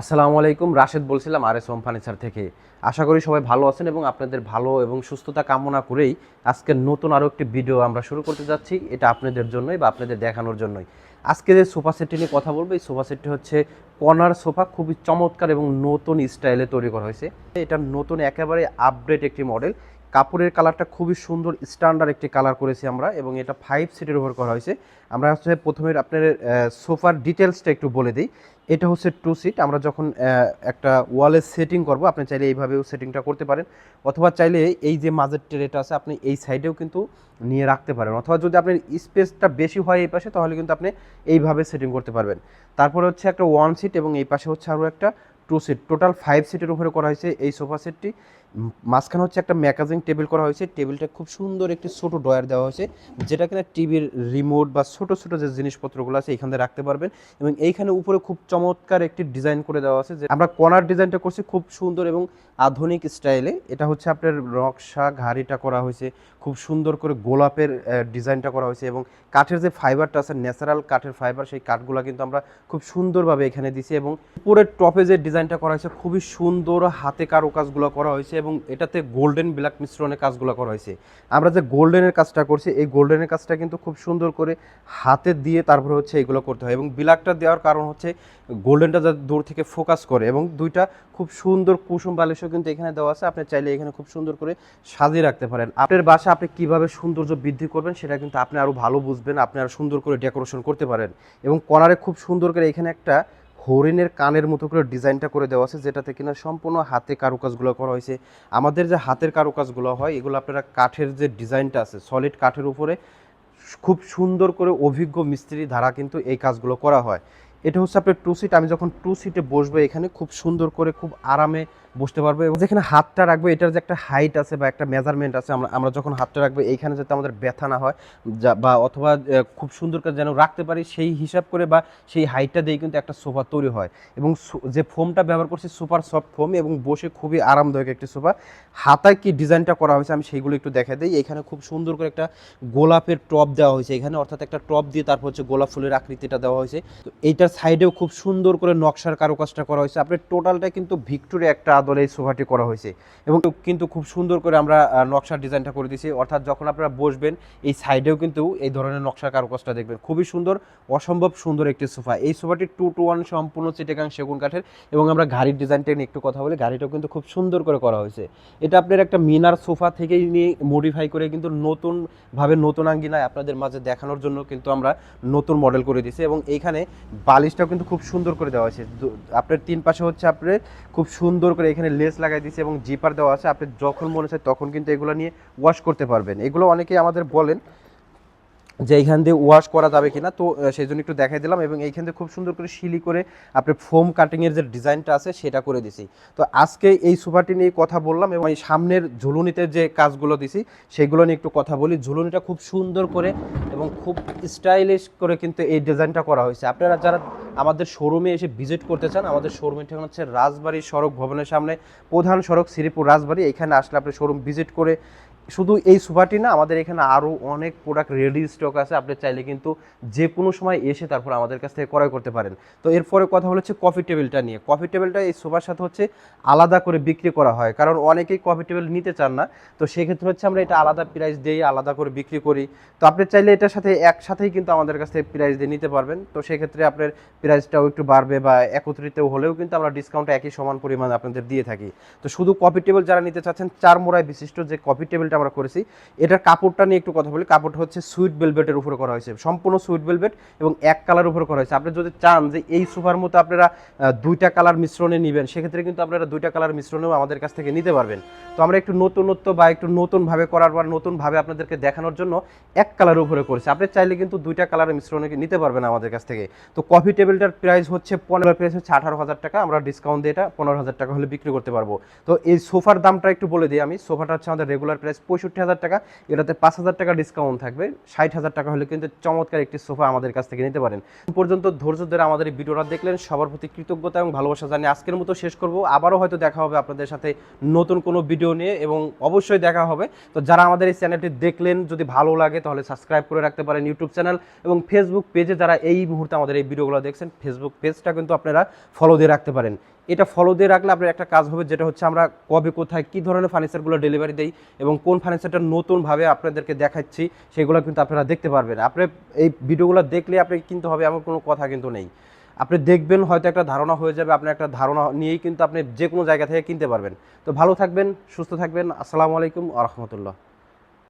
আসসালামু আলাইকুম, রাশেদ বলছিলাম আর এস হোম ফার্নিচার থেকে। আশা করি সবাই ভালো আছেন এবং আপনাদের ভালো এবং সুস্থতা কামনা করেই আজকে নতুন আরও একটি ভিডিও আমরা শুরু করতে যাচ্ছি। এটা আপনাদের জন্যই বা আপনাদের দেখানোর জন্যই। আজকে যে সোফা সেটটি নিয়ে কথা বলব, এই সোফা সেটটি হচ্ছে কর্নার সোফা, খুবই চমৎকার এবং নতুন স্টাইলে তৈরি করা হয়েছে। এটা নতুন একেবারে আপডেট একটি মডেল কাপড়ের কালারটা খুবই সুন্দর স্ট্যান্ডার্ড একটি কালার করেছি আমরা এবং এটা ফাইভ সিটের উপর করা হয়েছে। আমরা হচ্ছে প্রথমে আপনার সোফার ডিটেলসটা একটু বলে দিই। এটা হচ্ছে টু সিট আমরা যখন একটা ওয়ালে সেটিং করব, আপনি চাইলে এইভাবেও সেটিংটা করতে পারেন। অথবা চাইলে এই যে মাঝের ট্রেটা আছে, আপনি এই সাইডেও কিন্তু নিয়ে রাখতে পারেন। অথবা যদি আপনার স্পেসটা বেশি হয় এই পাশে, তাহলে কিন্তু আপনি এইভাবে সেটিং করতে পারবেন। তারপরে হচ্ছে একটা ওয়ান সিট এবং এই পাশে হচ্ছে আরও একটা টু সিট টোটাল ফাইভ সিটের উপরে করা হয়েছে এই সোফা সেটটি মাঝখানে হচ্ছে একটা ম্যাগাজিন টেবিল করা হয়েছে। টেবিলটা খুব সুন্দর একটি ছোট ডয়ার দেওয়া হয়েছে, যেটা কিনা টিভির রিমোট বা ছোট ছোট যে জিনিসপত্রগুলো আছে এখানে রাখতে পারবেন এবং এইখানে উপরে খুব চমৎকার একটি ডিজাইন করে দেওয়া আছে যে আমরা কর্নার ডিজাইনটা করছি খুব সুন্দর এবং আধুনিক স্টাইলে। এটা হচ্ছে আপনার নকশা ঘাড়িটা করা হয়েছে, খুব সুন্দর করে গোলাপের ডিজাইনটা করা হয়েছে এবং কাঠের যে ফাইবারটা আছে, ন্যাচারাল কাঠের ফাইবার, সেই কাঠগুলো কিন্তু আমরা খুব সুন্দরভাবে এখানে দিছি এবং উপরের টপে যে ডিজাইনটা করা হয়েছে, খুবই সুন্দর হাতে কারও কাজগুলো করা হয়েছে এবং এটাতে গোল্ডেন ব্ল্যাক মিশ্রণে কাজগুলো করা হয়েছে। আমরা যে গোল্ডেনের কাজটা করছি, এই গোল্ডেনের কাজটা কিন্তু খুব সুন্দর করে হাতে দিয়ে তারপরে হচ্ছে এগুলো করতে হয় এবং ব্ল্যাকটা দেওয়ার কারণ হচ্ছে গোল্ডেনটা যাতে দূর থেকে ফোকাস করে এবং দুইটা খুব সুন্দর কুসুম বালিশও কিন্তু এখানে দেওয়া আছে। আপনি চাইলে এখানে খুব সুন্দর করে সাজিয়ে রাখতে পারেন। আপনার বাসা আপনি কীভাবে সৌন্দর্য বৃদ্ধি করবেন সেটা কিন্তু আপনি আরও ভালো বুঝবেন, আপনি আরও সুন্দর করে ডেকোরেশন করতে পারেন এবং কর্নারে খুব সুন্দর করে এখানে একটা হরিণের কানের মতো করে ডিজাইনটা করে দেওয়া আছে, যেটাতে কিনা সম্পূর্ণ হাতে কারুকাজগুলো করা হয়েছে। আমাদের যে হাতের কারুকাজগুলো হয়, এগুলো আপনারা কাঠের যে ডিজাইনটা আছে সলিড কাঠের উপরে খুব সুন্দর করে অভিজ্ঞ মিস্ত্রি ধারা কিন্তু এই কাজগুলো করা হয়। এটা হচ্ছে আপনার টু সিট আমি যখন টু সিটে বসবো এখানে, খুব সুন্দর করে, খুব আরামে বসতে পারব এবং যেখানে হাতটা রাখব, এটার যে একটা হাইট আছে বা একটা মেজারমেন্ট আছে, আমরা আমরা যখন হাতটা রাখব, এইখানে যাতে আমাদের ব্যথা না হয়, যা- বা অথবা খুব সুন্দর করে যেন রাখতে পারি, সেই হিসাব করে বা সেই হাইটটা দিয়ে কিন্তু একটা সোফা তৈরি হয়। এবং যে ফোমটা ব্যবহার করছি সুপার সফট ফোম এবং বসে খুবই আরামদায়ক একটি সোফা। হাতায় কি ডিজাইনটা করা হয়েছে, আমি সেইগুলো একটু দেখা দিই। এখানে খুব সুন্দর করে একটা গোলাপের টপ দেওয়া হয়েছে এখানে, অর্থাৎ একটা টপ দিয়ে তারপর হচ্ছে গোলাপ ফুলের আকৃতিটা দেওয়া হয়েছে। তো এইটার সাইডেও খুব সুন্দর করে নকশার কারুকাজটা করা হয়েছে। আপনার টোটালটা কিন্তু ভিক্টোরিয়া একটা আদলে এই সোফাটি করা হয়েছে। এবং কিন্তু খুব সুন্দর করে আমরা নকশার ডিজাইনটা করে দিয়েছি। অর্থাৎ যখন আপনারা বসবেন, এই সাইডেও কিন্তু এই ধরনের নকশার কারুকাজটা দেখবেন। খুবই সুন্দর, অসম্ভব সুন্দর একটি সোফা। এই সোফাটি টু টু ওয়ান সম্পূর্ণ চিটেগাং সেগুন কাঠের এবং আমরা গাড়ির ডিজাইনটা নিয়ে একটু কথা বলি। গাড়িটাও কিন্তু খুব সুন্দর করে করা হয়েছে। এটা আপনার একটা মিনার সোফা থেকেই নিয়ে মডিফাই করে কিন্তু নতুনভাবে নতুন আঙ্গিনায় আপনাদের মাঝে দেখানোর জন্য কিন্তু আমরা নতুন মডেল করে দিয়েছি এবং এইখানে বালিশটাও কিন্তু খুব সুন্দর করে দেওয়া হয়েছে। আপনার তিন পাশে হচ্ছে আপনার খুব সুন্দর করে এখানে লেস লাগাই দিয়েছে এবং জিপার দেওয়া আছে। আপনি যখন মনে চায় তখন কিন্তু এগুলো নিয়ে ওয়াশ করতে পারবেন। এগুলো অনেকেই আমাদের বলেন যে এইখান দিয়ে ওয়াশ করা যাবে কিনা, তো সেই জন্য একটু দেখাই দিলাম এবং এইখান দিয়ে খুব সুন্দর করে শিলি করে আপনি ফোম কাটিংয়ের যে ডিজাইনটা আছে, সেটা করে দিছি। তো আজকে এই সোফাটি নিয়ে কথা বললাম এবং এই সামনের ঝুলুনিতে যে কাজগুলো দিছি, সেগুলো নিয়ে একটু কথা বলি। ঝুলুনিটা খুব সুন্দর করে এবং খুব স্টাইলিশ করে কিন্তু এই ডিজাইনটা করা হয়েছে। আপনারা যারা আমাদের শোরুমে এসে ভিজিট করতে চান, আমাদের শোরুমের ঠিকানা হচ্ছে রাজবাড়ি সড়ক ভবনের সামনে প্রধান সড়ক শ্রীপুর রাজবাড়ি। এখানে আসলে আপনি শোরুম ভিজিট করে শুধু এই সোফাটি না, আমাদের এখানে আরও অনেক প্রোডাক্ট রেডি স্টক আছে। আপনি চাইলে কিন্তু যে কোনো সময় এসে তারপর আমাদের কাছ থেকে ক্রয় করতে পারেন। তো এরপরে কথা হলো হচ্ছে কফি টেবিলটা নিয়ে। কফি টেবিলটা এই সোফার সাথে হচ্ছে আলাদা করে বিক্রি করা হয়। কারণ অনেকেই কফি টেবিল নিতে চান না। তো সেক্ষেত্রে হচ্ছে আমরা এটা আলাদা প্রাইস দিয়েই আলাদা করে বিক্রি করি। তো আপনি চাইলে এটার সাথে একসাথেই কিন্তু আমাদের কাছ থেকে প্রাইস দিয়ে নিতে পারবেন। তো সেক্ষেত্রে আপনার প্রাইসটাও একটু বাড়বে বা একত্রিত হলেও কিন্তু আমরা ডিসকাউন্ট একই সমান পরিমাণে আপনাদের দিয়ে থাকি। তো শুধু কফি টেবিল যারা নিতে চাচ্ছেন চার মোড়ায় বিশিষ্ট যে কফি টেবিলটা আমরা করেছি। এটার কাপড়টা নিয়ে একটু কথা বলি। কাপড়টা হচ্ছে সুইট বেলভেটের উপরে করা হয়েছে। সম্পূর্ণ সুইট বেলভেট এবং এক কালার উপরে করা হয়েছে। আপনি যদি চান যে এই সোফার মতো আপনারা দুইটা কালার মিশ্রণে নেবেন, সেক্ষেত্রে কিন্তু আপনারা দুইটা কালার মিশ্রণেও আমাদের কাছ থেকে নিতে পারবেন। তো আমরা একটু নতুনত্ব বা একটু নতুনভাবে করার বা নতুনভাবে আপনাদেরকে দেখানোর জন্য এক কালার উপরে করেছি। আপনি চাইলে কিন্তু দুইটা কালারের মিশ্রণে নিতে পারবেন আমাদের কাছ থেকে। তো কফি টেবিলটার প্রাইস হচ্ছে পনেরো প্রাইস হচ্ছে আঠারো হাজার টাকা। আমরা ডিসকাউন্ট দিয়ে এটা পনেরো হাজার টাকা হলে বিক্রি করতে পারব। তো এই সোফার দামটা একটু বলে দিই আমি। সোফাটা হচ্ছে আমাদের রেগুলার প্রাইস পঁয়ষট্টি হাজার টাকা, এটাতে পাঁচ হাজার টাকা ডিসকাউন্ট থাকবে। ষাট হাজার টাকা হলে কিন্তু চমৎকার একটি সোফা আমাদের কাছ থেকে নিতে পারেন। পর্যন্ত ধৈর্য ধরে আমাদের এই ভিডিওটা দেখলেন। সবার প্রতি কৃতজ্ঞতা এবং ভালোবাসা জানিয়ে আজকের মতো শেষ করব। আবারও হয়তো দেখা হবে আপনাদের সাথে নতুন কোনো ভিডিও নিয়ে এবং অবশ্যই দেখা হবে। তো যারা আমাদের এই চ্যানেলটি দেখলেন, যদি ভালো লাগে তাহলে সাবস্ক্রাইব করে রাখতে পারেন ইউটিউব চ্যানেল এবং ফেসবুক পেজে যারা এই মুহূর্তে আমাদের এই ভিডিওগুলো দেখছেন ফেসবুক পেজটা কিন্তু আপনারা ফলো দিয়ে রাখতে পারেন। এটা ফলো দিয়ে রাখলে আপনার একটা কাজ হবে, যেটা হচ্ছে আমরা কবে, কোথায়, কী ধরনের ফার্নিচারগুলো ডেলিভারি দেই এবং কোন ফার্নিচারটা নতুনভাবে আপনাদেরকে দেখাচ্ছি, সেগুলো কিন্তু আপনারা দেখতে পারবেন। আপনি এই ভিডিওগুলো দেখলে আপনি কিনতে হবে এমন কোনো কথা কিন্তু নেই। আপনি দেখবেন হয়তো একটা ধারণা হয়ে যাবে আপনার একটা ধারণা নিয়েই কিন্তু আপনি যে কোনো জায়গা থেকে কিনতে পারবেন। তো ভালো থাকবেন, সুস্থ থাকবেন, আসসালামু আলাইকুম আ রহমতুল্লাহ।